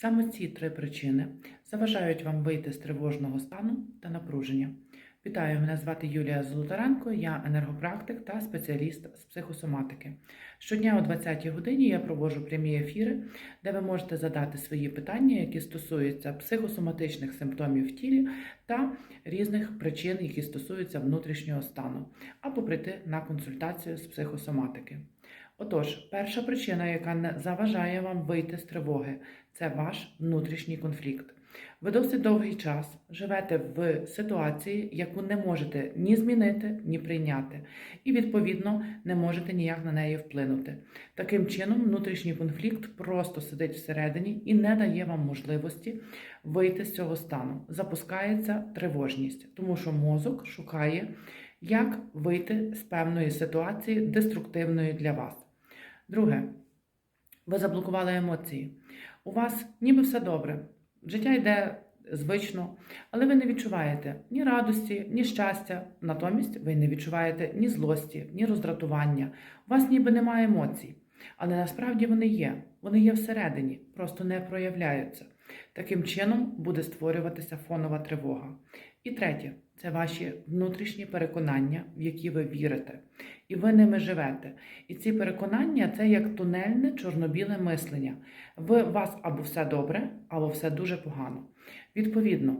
Саме ці три причини заважають вам вийти з тривожного стану та напруження. Вітаю, мене звати Юлія Золотаренко, я енергопрактик та спеціаліст з психосоматики. Щодня о 20-й годині я проводжу прямі ефіри, де ви можете задати свої питання, які стосуються психосоматичних симптомів в тілі та різних причин, які стосуються внутрішнього стану, або прийти на консультацію з психосоматики. Отож, перша причина, яка заважає вам вийти з тривоги, це ваш внутрішній конфлікт. Ви досить довгий час живете в ситуації, яку не можете ні змінити, ні прийняти, і відповідно не можете ніяк на неї вплинути. Таким чином, внутрішній конфлікт просто сидить всередині і не дає вам можливості вийти з цього стану. Запускається тривожність, тому що мозок шукає, як вийти з певної ситуації деструктивної для вас. Друге, ви заблокували емоції. У вас ніби все добре. Життя йде звично, але ви не відчуваєте ні радості, ні щастя. Натомість ви не відчуваєте ні злості, ні роздратування. У вас ніби немає емоцій, але насправді вони є. Вони є всередині, просто не проявляються. Таким чином буде створюватися фонова тривога. І третє це ваші внутрішні переконання, в які ви вірите, і ви ними живете. І ці переконання це як тунельне чорно-біле мислення. В вас або все добре, або все дуже погано. Відповідно,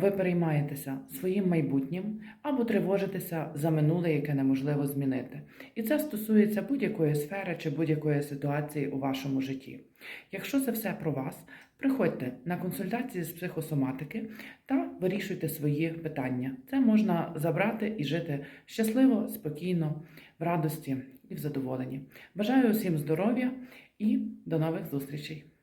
ви переймаєтеся своїм майбутнім або тривожитеся за минуле, яке неможливо змінити. І це стосується будь-якої сфери чи будь-якої ситуації у вашому житті. Якщо це все про вас, приходьте на консультації з психосоматики та вирішуйте свої питання. Це можна забрати і жити щасливо, спокійно, в радості і в задоволенні. Бажаю усім здоров'я і до нових зустрічей!